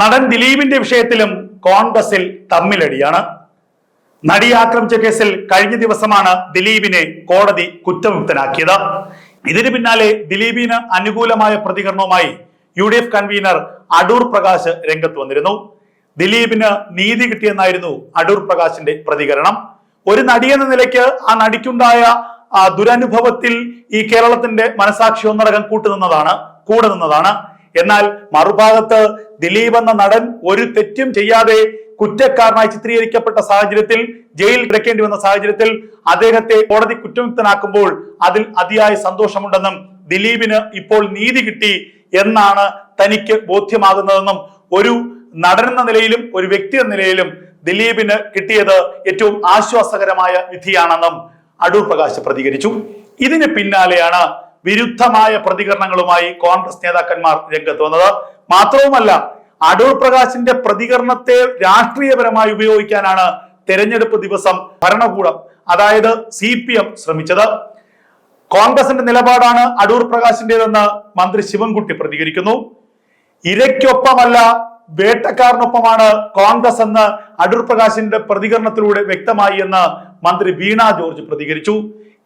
നടൻ ദിലീപിന്റെ വിഷയത്തിലും കോൺഗ്രസിൽ തമ്മിലടിയാണ്. നടി ആക്രമിച്ച കേസിൽ കഴിഞ്ഞ ദിവസമാണ് ദിലീപിനെ കോടതി കുറ്റമുക്തനാക്കിയത് ഇതിന് പിന്നാലെ ദിലീപിന് അനുകൂലമായ പ്രതികരണവുമായി U D F convenor Adoor Prakash രംഗത്ത് വന്നിരുന്നു. ദിലീപിന് നീതി കിട്ടിയെന്നായിരുന്നു അടൂർ പ്രകാശിന്റെ പ്രതികരണം. ഒരു നടിയെന്ന നിലയ്ക്ക് ആ നടിക്കുണ്ടായ ദുരനുഭവത്തിൽ ഈ കേരളത്തിന്റെ മനസാക്ഷി ഒന്നടങ്കം കൂട്ടുനിന്നതാണ് കൂടെ നിന്നതാണ്. എന്നാൽ മറുഭാഗത്ത് ദിലീപ് എന്ന നടൻ ഒരു തെറ്റും ചെയ്യാതെ കുറ്റക്കാരനായി ചിത്രീകരിക്കപ്പെട്ട സാഹചര്യത്തിൽ ജയിൽ കിടക്കേണ്ടി വന്ന സാഹചര്യത്തിൽ അദ്ദേഹത്തെ കോടതി കുറ്റമുക്തനാക്കുമ്പോൾ അതിൽ അതിയായ സന്തോഷമുണ്ടെന്നും ദിലീപിന് ഇപ്പോൾ നീതി കിട്ടി എന്നാണ് തനിക്ക് ബോധ്യമാകുന്നതെന്നും ഒരു നടൻ എന്ന നിലയിലും ഒരു വ്യക്തി എന്ന നിലയിലും ദിലീപിന് കിട്ടിയത് ഏറ്റവും ആശ്വാസകരമായ വിധിയാണെന്നും അടൂർ പ്രകാശ് പ്രതികരിച്ചു. ഇതിന് പിന്നാലെയാണ് വിരുദ്ധമായ പ്രതികരണങ്ങളുമായി കോൺഗ്രസ് നേതാക്കന്മാർ രംഗത്ത് വന്നത്. മാത്രവുമല്ല അടൂർ പ്രകാശിന്റെ പ്രതികരണത്തെ രാഷ്ട്രീയപരമായി ഉപയോഗിക്കാനാണ് തെരഞ്ഞെടുപ്പ് ദിവസം ഭരണകൂടം അതായത് സി പി എം ശ്രമിച്ചത്. കോൺഗ്രസിന്റെ നിലപാടാണ് അടൂർ പ്രകാശിന്റേതെന്ന് മന്ത്രി ശിവൻകുട്ടി പ്രതികരിക്കുന്നു. ഇരയ്ക്കൊപ്പമല്ല വേട്ടക്കാരനൊപ്പമാണ് കോൺഗ്രസ് എന്ന് അടൂർ പ്രകാശിന്റെ പ്രതികരണത്തിലൂടെ വ്യക്തമായി എന്ന് മന്ത്രി വീണ ജോർജ് പ്രതികരിച്ചു.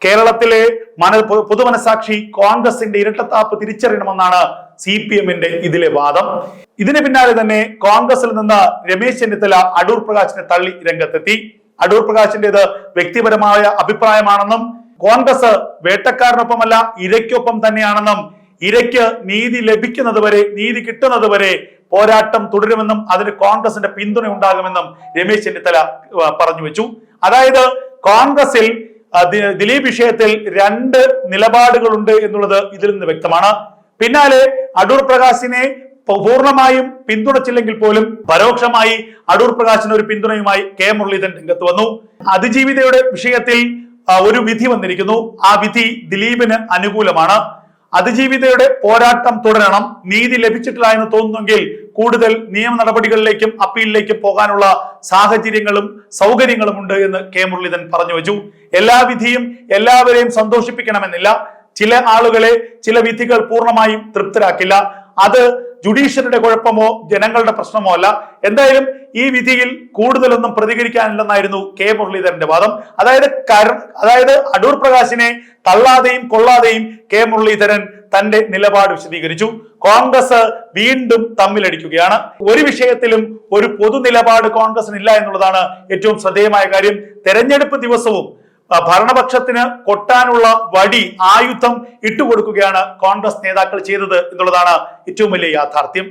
കേരളത്തിലെ മന പൊതുമനസാക്ഷി കോൺഗ്രസിന്റെ ഇരട്ടത്താപ്പ് തിരിച്ചറിയണമെന്നാണ് സി പി എമ്മിന്റെ ഇതിലെ വാദം. ഇതിന് പിന്നാലെ തന്നെ കോൺഗ്രസിൽ നിന്ന് രമേശ് ചെന്നിത്തല അടൂർ പ്രകാശിനെ തള്ളി രംഗത്തെത്തി. അടൂർ പ്രകാശിന്റേത് വ്യക്തിപരമായ അഭിപ്രായമാണെന്നും കോൺഗ്രസ് വേട്ടക്കാരനൊപ്പമല്ല ഇരയ്ക്കൊപ്പം തന്നെയാണെന്നും ഇരയ്ക്ക് നീതി ലഭിക്കുന്നത് വരെ നീതി കിട്ടുന്നത് വരെ പോരാട്ടം തുടരുമെന്നും അതിന് കോൺഗ്രസിന്റെ പിന്തുണ ഉണ്ടാകുമെന്നും രമേശ് ചെന്നിത്തല പറഞ്ഞു വെച്ചു. അതായത് കോൺഗ്രസിൽ ദിലീപ് വിഷയത്തിൽ രണ്ട് നിലപാടുകളുണ്ട് എന്നുള്ളത് ഇതിൽ നിന്ന് വ്യക്തമാണ്. പിന്നാലെ അടൂർ പ്രകാശിനെ പൂർണമായും പിന്തുണച്ചില്ലെങ്കിൽ പോലും പരോക്ഷമായി അടൂർ പ്രകാശിന് ഒരു പിന്തുണയുമായി കെ മുരളീധരൻ രംഗത്ത് വന്നു. അതിജീവിതയുടെ വിഷയത്തിൽ ഒരു വിധി വന്നിരിക്കുന്നു. ആ വിധി ദിലീപിന് അനുകൂലമാണ്. അതിജീവിതയുടെ പോരാട്ടം തുടരണം. നീതി ലഭിച്ചിട്ടില്ല എന്ന് തോന്നുന്നെങ്കിൽ കൂടുതൽ നിയമ നടപടികളിലേക്കും അപ്പീലിലേക്കും പോകാനുള്ള സാഹചര്യങ്ങളും സൗകര്യങ്ങളും ഉണ്ട് എന്ന് കെ മുരളീധരൻ പറഞ്ഞു വെച്ചു. എല്ലാ വിധിയും എല്ലാവരെയും സന്തോഷിപ്പിക്കണമെന്നില്ല. ചില ആളുകളെ ചില വിധികൾ പൂർണമായും തൃപ്തരാക്കില്ല. അത് ജുഡീഷ്യറിയുടെ കുഴപ്പമോ ജനങ്ങളുടെ പ്രശ്നമോ അല്ല. എന്തായാലും ഈ വിധിയിൽ കൂടുതലൊന്നും പ്രതികരിക്കാനില്ലെന്നായിരുന്നു കെ മുരളീധരന്റെ വാദം. അതായത് കര അതായത് അടൂർ പ്രകാശിനെ തള്ളാതെയും കൊള്ളാതെയും കെ മുരളീധരൻ തന്റെ നിലപാട് വിശദീകരിച്ചു. കോൺഗ്രസ് വീണ്ടും തമ്മിലടിക്കുകയാണ്. ഒരു വിഷയത്തിലും ഒരു പൊതു നിലപാട് കോൺഗ്രസിനില്ല എന്നുള്ളതാണ് ഏറ്റവും ശ്രദ്ധേയമായ കാര്യം. തെരഞ്ഞെടുപ്പ് ദിവസവും ഭരണപക്ഷത്തിന് കൊട്ടാനുള്ള വടി ആയുധം ഇട്ടുകൊടുക്കുകയാണ് കോൺഗ്രസ് നേതാക്കൾ ചെയ്തത് എന്നുള്ളതാണ് ഏറ്റവും വലിയ യാഥാർത്ഥ്യം.